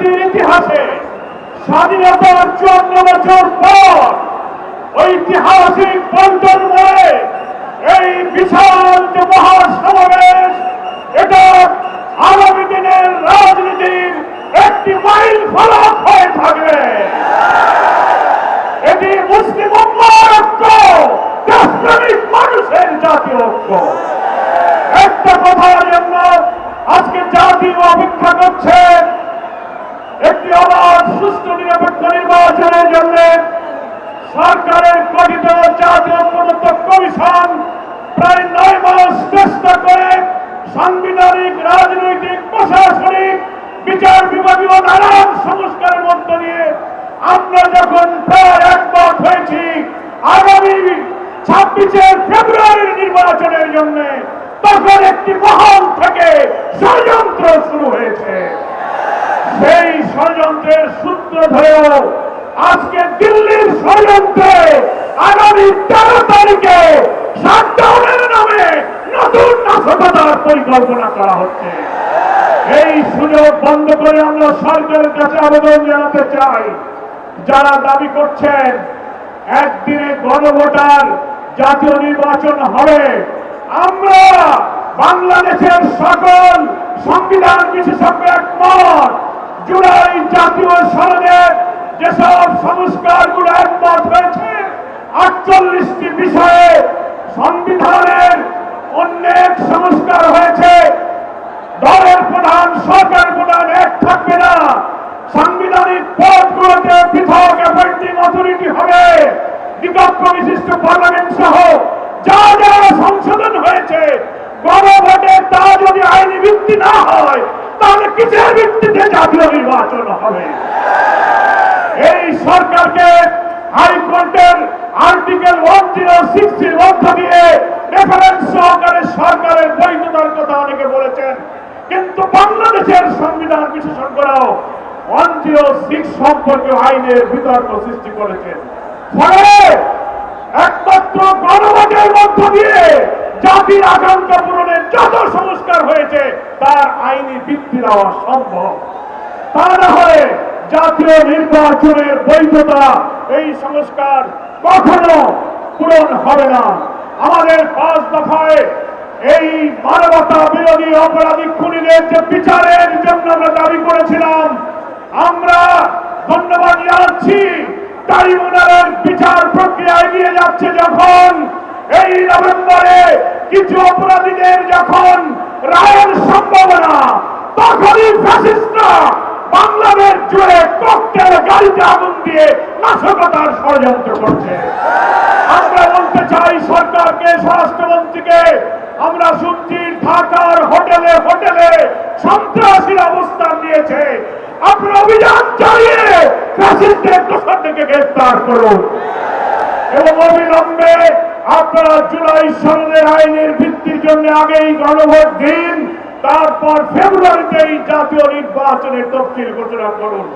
রাজনীতির ইতিহাসে স্বাধীনতার চুয়ান্ন বছর পর ঐতিহাসিক পল্টন মোড়ে এই বিশাল যে মহাসমাবেশ, এটা আগামী দিনের রাজনীতির একটি মাইল ফলক হয়ে থাকবে। এটি মুসলিম ঐক্য দেশপ্রেমিক মানুষের জাতীয় ঐক্য। একটা কথার জন্য আজকে জাতি অপেক্ষা করছে একটি অবাধ, সুষ্ঠু নিরপেক্ষ নির্বাচনের জন্য সরকারের গঠিত জাতীয় ঐক্যমত্য কমিশন প্রায় নয় মাস চেষ্টা করে সাংবিধানিক, রাজনৈতিক, প্রশাসনিক বিচার বিভাগীয় নানান সংস্কারের মধ্য দিয়ে আমরা যখন প্রায় একমত হয়েছি, আগামী ছাব্বিশে ফেব্রুয়ারির নির্বাচনের জন্য তখন একটি মহল থেকে ষড়যন্ত্র শুরু ধরেও আজকে দিল্লির ষড়যন্ত্রে আগামী তেরো তারিখে শাটডাউনের নামে নতুন নাশকতার পরিকল্পনা করা হচ্ছে। এই সুযোগ বন্ধ করে আমরা সরকারের কাছে আবেদন জানাতে চাই। যারা দাবি করছেন, একদিনে গণভোটার জাতীয় নির্বাচন হবে। আমরা বাংলাদেশের সকল সংবিধান বিশেষজ্ঞ একমত। জুলাই জাতীয় সনদের যেসব সংস্কারগুলো একমত হয়েছে, আটচল্লিশটি বিষয়ে সংবিধানের অনেক সংস্কার হয়েছে। দলের প্রধান, সরকার প্রধান এক থাকবে না। সাংবিধানিক পদগুলোতে পৃথক অ্যাপয়েন্টিং অথরিটি হবে। বিপক্ষ বিশিষ্ট পার্লামেন্ট সহ যা যা সংশোধন হয়েছে, গণভোটে তা যদি আইনি ভিত্তি না হয় নির্বাচন হবে। এই সরকারকে হাইকোর্টের আর্টিকেল ওয়ান জিরো সিক্সটির মধ্য দিয়ে রেফারেন্স সহকারে সরকারের বৈধতার কথা অনেকে বলেছেন। কিন্তু বাংলাদেশের সংবিধান বিশেষজ্ঞরাও ওয়ান জিরো সিক্স সম্পর্কে আইনের বিতর্ক সৃষ্টি করেছেন। ফলে একমাত্র গণভোটের মধ্য দিয়ে জাতির আকাঙ্ক্ষা পূরণের যত সংস্কার হয়েছে, তার আইনি ভিত্তি দেওয়া সম্ভব। তা না হলে জাতীয় নির্বাচনের বৈধতা এই সংস্কার কখনো পূরণ হবে না। আমাদের পাঁচ দফায় এই মানবতা বিরোধী অপরাধী খুনিদের যে বিচারের জন্য আমরা দাবি করেছিলাম, আমরা ধন্যবাদ জানাচ্ছি। ট্রাইব্যুনালের বিচার প্রক্রিয়া এগিয়ে যাচ্ছে যখন, এই নভেম্বরে কিছু অপরাধীদের যখন রায়ের সম্ভাবনা, তখনই ফ্যাসিস্টরা বাংলাদেশ জুড়ে ককটেল গাড়িতে আগুন দিয়ে নাশকতার ষড়যন্ত্র করছে। আমরা বলতে চাই সরকারকে, স্বরাষ্ট্রমন্ত্রীকে, আমরা শুনছি ঢাকার হোটেলে হোটেলে সন্ত্রাসীর অবস্থান নিয়েছে। আপনারা অভিযান চালিয়ে ফ্যাসিস্টের দোষরদেরকে গ্রেফতার করুন। এবং অবিলম্বে আপনারা জুলাই সনদের আইনের ভিত্তির জন্য আগেই গণভোট দিন। তারপর ফেব্রুয়ারিতে এই জাতীয় নির্বাচনের তফসিল ঘোষণা করুন।